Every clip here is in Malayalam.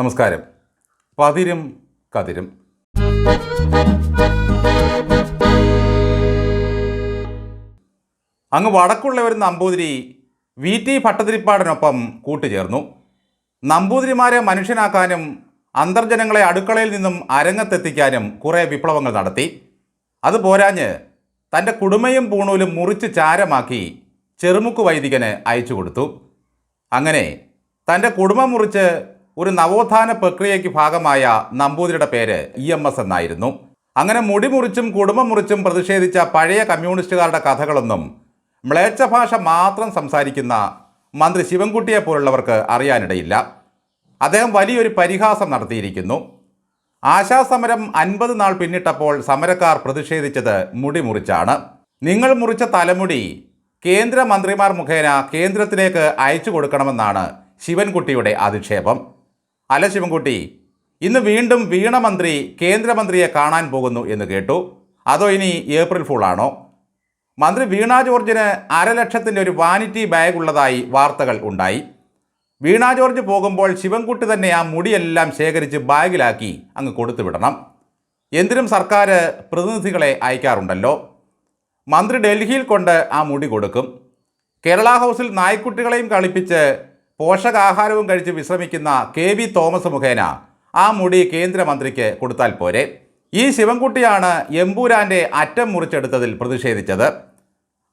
നമസ്കാരം. പതിരും കതിരും. അങ്ങ് വടക്കുള്ളവർ നമ്പൂതിരി വി ടി ഭട്ടതിരിപ്പാടിനൊപ്പം കൂട്ടുചേർന്നു. നമ്പൂതിരിമാരെ മനുഷ്യനാക്കാനും അന്തർജനങ്ങളെ അടുക്കളയിൽ നിന്നും അരങ്ങത്തെത്തിക്കാനും കുറേ വിപ്ലവങ്ങൾ നടത്തി. അത് പോരാഞ്ഞ് തന്റെ കുടുമയും പൂണൂലും മുറിച്ച് ചാരമാക്കി ചെറുമുക്ക് വൈദികന് അയച്ചു കൊടുത്തു അങ്ങനെ തന്റെ കുടുംബം മുറിച്ച് ഒരു നവോത്ഥാന പ്രക്രിയയ്ക്ക് ഭാഗമായ നമ്പൂതിരിയുടെ പേര് ഇ എം എസ് എന്നായിരുന്നു. അങ്ങനെ മുടി മുറിച്ചും കുടുംബം മുറിച്ചും പ്രതിഷേധിച്ച പഴയ കമ്മ്യൂണിസ്റ്റുകാരുടെ കഥകളൊന്നും മ്ലേച്ഛ ഭാഷ മാത്രം സംസാരിക്കുന്ന മന്ത്രി ശിവൻകുട്ടിയെ പോലുള്ളവർക്ക് അറിയാനിടയില്ല. അദ്ദേഹം വലിയൊരു പരിഹാസം നടത്തിയിരിക്കുന്നു. ആശാസമരം അൻപത് നാൾ പിന്നിട്ടപ്പോൾ സമരക്കാർ പ്രതിഷേധിച്ചത് മുടി മുറിച്ചാണ്. നിങ്ങൾ മുറിച്ച തലമുടി കേന്ദ്രമന്ത്രിമാർ മുഖേന കേന്ദ്രത്തിലേക്ക് അയച്ചു കൊടുക്കണമെന്നാണ് ശിവൻകുട്ടിയുടെ അധിക്ഷേപം. അല്ല ശിവൻകുട്ടി ഇന്ന് വീണ്ടും വീണ മന്ത്രി കേന്ദ്രമന്ത്രിയെ കാണാൻ പോകുന്നു എന്ന് കേട്ടു. അതോ ഇനി ഏപ്രിൽ ഫുള്ളാണോ മന്ത്രി വീണ ജോർജിന് അരലക്ഷത്തിന്റെ ഒരു വാനിറ്റി ബാഗ് ഉള്ളതായി വാർത്തകൾ ഉണ്ടായി. വീണ ജോർജ് പോകുമ്പോൾ ശിവൻകുട്ടി തന്നെ ആ മുടിയെല്ലാം ശേഖരിച്ച് ബാഗിലാക്കി അങ്ങ് കൊടുത്തുവിടണം എന്തിനും സർക്കാർ പ്രതിനിധികളെ അയക്കാറുണ്ടല്ലോ. മന്ത്രി ഡൽഹിയിൽ കൊണ്ട് ആ മുടി കൊടുക്കും. കേരള ഹൗസിൽ നായ്ക്കുട്ടികളെയും കളിപ്പിച്ച് പോഷകാഹാരവും കഴിച്ച് വിശ്രമിക്കുന്ന കെ വി തോമസ് മുഖേന ആ മുടി കേന്ദ്രമന്ത്രിക്ക് കൊടുത്താൽ പോരെ. ഈ ശിവൻകുട്ടിയാണ് എമ്പൂരാന്റെ അറ്റം മുറിച്ചെടുത്തതിൽ പ്രതിഷേധിച്ചത്.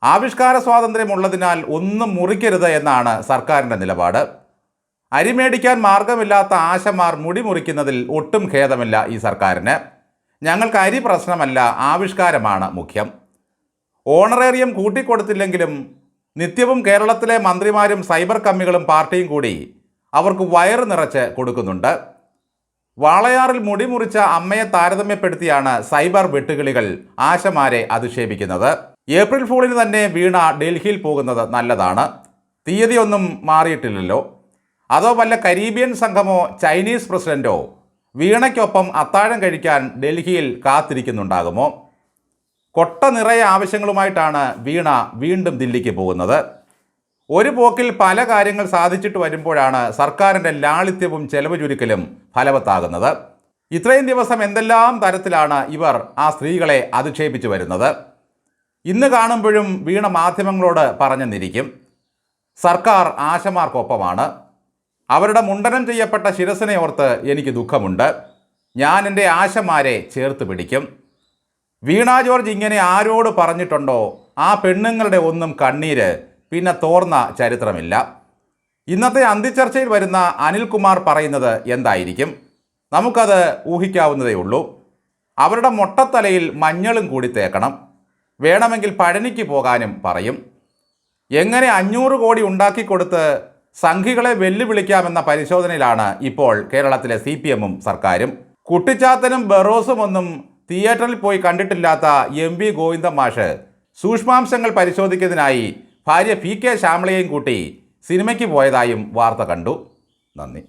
ആവിഷ്കാര സ്വാതന്ത്ര്യമുള്ളതിനാൽ ഒന്നും മുറിക്കരുത് എന്നാണ് സർക്കാരിന്റെ നിലപാട്. അരിമേടിക്കാൻ മാർഗമില്ലാത്ത ആശമാർ മുടി മുറിക്കുന്നതിൽ ഒട്ടും ഖേദമില്ല ഈ സർക്കാരിന്. ഞങ്ങൾക്ക് അരി പ്രശ്നമല്ല ആവിഷ്കാരമാണ് മുഖ്യം. ഓണറേറിയം കൂട്ടിക്കൊടുത്തില്ലെങ്കിലും നിത്യവും കേരളത്തിലെ മന്ത്രിമാരും സൈബർ കമ്മികളും പാർട്ടിയും കൂടി അവർക്ക് വയറ് നിറച്ച് കൊടുക്കുന്നുണ്ട്. വാളയാറിൽ മുടിമുറിച്ച അമ്മയെ താരതമ്യപ്പെടുത്തിയാണ് സൈബർ വെട്ടുകിളികൾ ആശമാരെ അധിക്ഷേപിക്കുന്നത്. ഏപ്രിൽ ഫൂളിന് തന്നെ വീണ ഡൽഹിയിൽ പോകുന്നത് നല്ലതാണ്. തീയതിയൊന്നും മാറിയിട്ടില്ലല്ലോ. അതോ വല്ല കരീബിയൻ സംഘമോ ചൈനീസ് പ്രസിഡന്റോ വീണയ്ക്കൊപ്പം അത്താഴം കഴിക്കാൻ ഡൽഹിയിൽ കാത്തിരിക്കുന്നുണ്ടാകുമോ? കൊട്ട നിറയെ ആവശ്യങ്ങളുമായിട്ടാണ് വീണ വീണ്ടും ദില്ലിക്ക് പോകുന്നത്. ഒരു പോക്കിൽ പല കാര്യങ്ങൾ സാധിച്ചിട്ട് വരുമ്പോഴാണ് സർക്കാരിന്റെ ലാളിത്യവും ചെലവ് ചുരുക്കലും ഫലവത്താകുന്നത്. ഇത്രയും ദിവസം എന്തെല്ലാം തരത്തിലാണ് ഇവർ ആ സ്ത്രീകളെ അധിക്ഷേപിച്ചു വരുന്നത്? ഇന്ന് കാണുമ്പോഴും വീണ മാധ്യമങ്ങളോട് പറഞ്ഞെന്നിരിക്കും. സർക്കാർ ആശമാർക്കൊപ്പമാണ്. അവരുടെ മുണ്ടനം ചെയ്യപ്പെട്ട ശിരസിനെ ഓർത്ത് എനിക്ക് ദുഃഖമുണ്ട്. ഞാൻ എന്റെ ആശമാരെ ചേർത്ത് പിടിക്കും. വീണ ജോർജ് ഇങ്ങനെ ആരോട് പറഞ്ഞിട്ടുണ്ടോ? ആ പെണ്ണുങ്ങളുടെ ഒന്നും കണ്ണീര് പിന്നെ തോർന്ന ചരിത്രമില്ല. ഇന്നത്തെ അന്തിച്ചർച്ചയിൽ വരുന്ന അനിൽകുമാർ പറയുന്നത് എന്തായിരിക്കും? നമുക്കത് ഊഹിക്കാവുന്നതേ ഉള്ളൂ. അവരുടെ മൊട്ടത്തലയിൽ മഞ്ഞളും കൂടി തേക്കണം. വേണമെങ്കിൽ പഴനിക്ക് പോകാനും പറയും. എങ്ങനെ അഞ്ഞൂറ് കോടി ഉണ്ടാക്കിക്കൊടുത്ത് സംഘികളെ വെല്ലുവിളിക്കാമെന്ന പരിശോധനയിലാണ് ഇപ്പോൾ കേരളത്തിലെ സി പി എമ്മും സർക്കാരും. കുട്ടിച്ചാത്തനും ബറോസും ഒന്നും തിയേറ്ററിൽ പോയി കണ്ടിട്ടില്ലാത്ത എം വി ഗോവിന്ദ മാഷ് സൂക്ഷ്മാംശങ്ങൾ പരിശോധിക്കുന്നതിനായി ഭാര്യ പി കെ ശ്യാമളയെയും കൂട്ടി സിനിമയ്ക്ക് പോയതായും വാർത്ത കണ്ടു. നന്ദി.